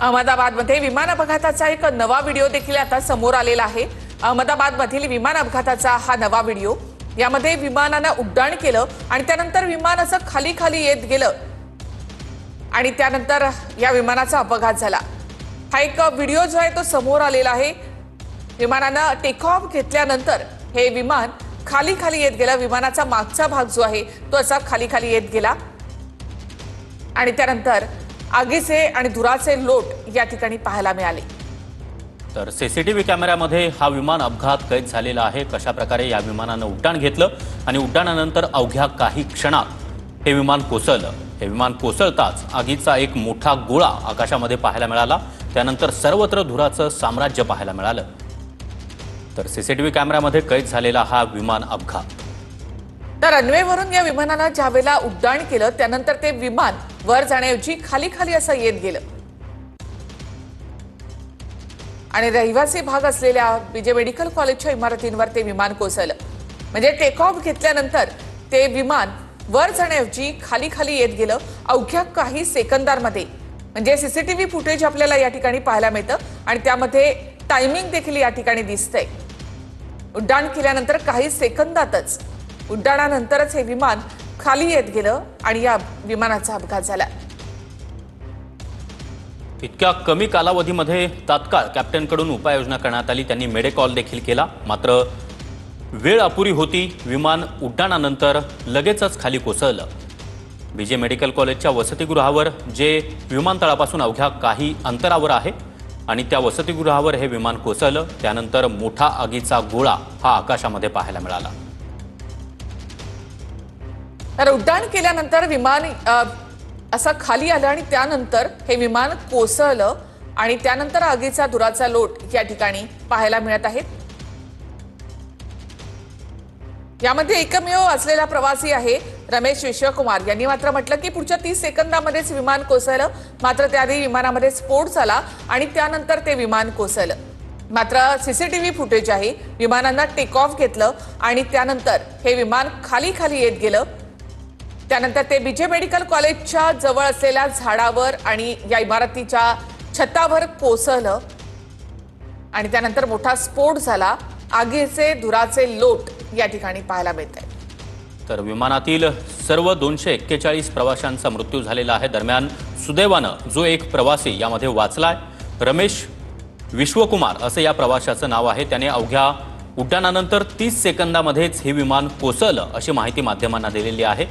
अहमदाबादमध्ये विमान अपघाताचा एक नवा व्हिडिओ देखील आता समोर आलेला आहे. अहमदाबादमधील विमान अपघाताचा हा नवा व्हिडिओ. यामध्ये विमानानं उड्डाण केलं आणि त्यानंतर विमान असं खाली खाली येत गेलं. आणि त्यानंतर या विमानाचा अपघात झाला. हा एक व्हिडिओ जो आहे तो समोर आलेला आहे. विमानानं टेक ऑफ घेतल्यानंतर हे विमान खाली खाली येत गेलं. विमानाचा मागचा भाग जो आहे तो असा खाली खाली येत गेला. आणि त्यानंतर आगीचे आणि धुराचे लोट या ठिकाणी पाहायला मिळाले. तर सीसीटीव्ही कॅमेऱ्यामध्ये हा विमान अपघात कैद झालेला आहे. कशा प्रकारे या विमानानं उड्डाण घेतलं आणि उड्डाणानंतर अवघ्या काही क्षणात हे विमान कोसळलं. हे विमान कोसळताच आगीचा एक मोठा गोळा आकाशामध्ये पाहायला मिळाला. त्यानंतर सर्वत्र धुराचं साम्राज्य पाहायला मिळालं. तर सीसीटीव्ही कॅमेऱ्यामध्ये कैद झालेला हा विमान अपघात. तर रनवेवरून या विमानानं ज्यावेळेला उड्डाण केलं त्यानंतर ते विमान वर जाण्याऐवजी खाली खाली असं येत गेलं. आणि रहिवासी भाग असलेल्या विजय मेडिकल कॉलेजच्या इमारतींवर ते विमान कोसळलं. म्हणजे टेक ऑफ घेतल्यानंतर ते विमान वर जाण्याऐवजी खाली खाली येत गेलं. अवघ्या काही सेकंदांमध्ये म्हणजे सीसीटीव्ही फुटेज आपल्याला या ठिकाणी पाहायला मिळतं आणि त्यामध्ये टायमिंग देखील या ठिकाणी दिसतंय. उड्डाण केल्यानंतर काही सेकंदातच उड्डाणानंतरच हे विमान खाली येत गेलं आणि या विमानाचा अपघात झाला. इतक्या कमी कालावधीमध्ये तात्काळ कॅप्टनकडून उपाययोजना करण्यात आली. त्यांनी मेडेकॉल देखील केला. मात्र वेळ अपुरी होती. विमान उड्डाणानंतर लगेचच खाली कोसळलं. बीजे मेडिकल कॉलेजच्या वसतिगृहावर जे विमानतळापासून अवघ्या काही अंतरावर आहे आणि त्या वसतिगृहावर हे विमान कोसळलं. त्यानंतर मोठा आगीचा गोळा हा आकाशामध्ये पाहायला मिळाला. तर उड्डाण केल्यानंतर विमान असं खाली आलं आणि त्यानंतर हे विमान कोसळलं आणि त्यानंतर आगीचा धुराचा लोट या ठिकाणी पाहायला मिळत आहेत यामध्ये एकमेव असलेला प्रवासी आहे रमेश विश्वकुमार. यांनी मात्र म्हटलं की पुढच्या तीस सेकंदामध्येच विमान कोसळलं. मात्र त्याआधी विमानामध्ये स्फोट झाला आणि त्यानंतर ते विमान कोसळलं. मात्र सीसीटीव्ही फुटेज आहे. विमानांना टेक ऑफ घेतलं आणि त्यानंतर हे विमान खाली खाली येत गेलं. त्यानंतर ते बीजे मेडिकल कॉलेजच्या जवळ असलेल्या झाडावर आणि या इमारतीच्या छतावर कोसळलं. आणि त्यानंतर मोठा स्फोट झाला. आगीचे धुराचे लोट या ठिकाणी पाहायला मिळत आहे तर विमानातील सर्व दोनशे एक्केचाळीस प्रवाशांचा मृत्यू झालेला आहे. दरम्यान सुदैवानं जो एक प्रवासी यामध्ये वाचलाय रमेश विश्वकुमार असं या प्रवाशाचं नाव आहे. त्याने अवघ्या उड्डाणानंतर तीस सेकंदामध्येच हे विमान कोसळलं अशी माहिती माध्यमांना दिलेली आहे.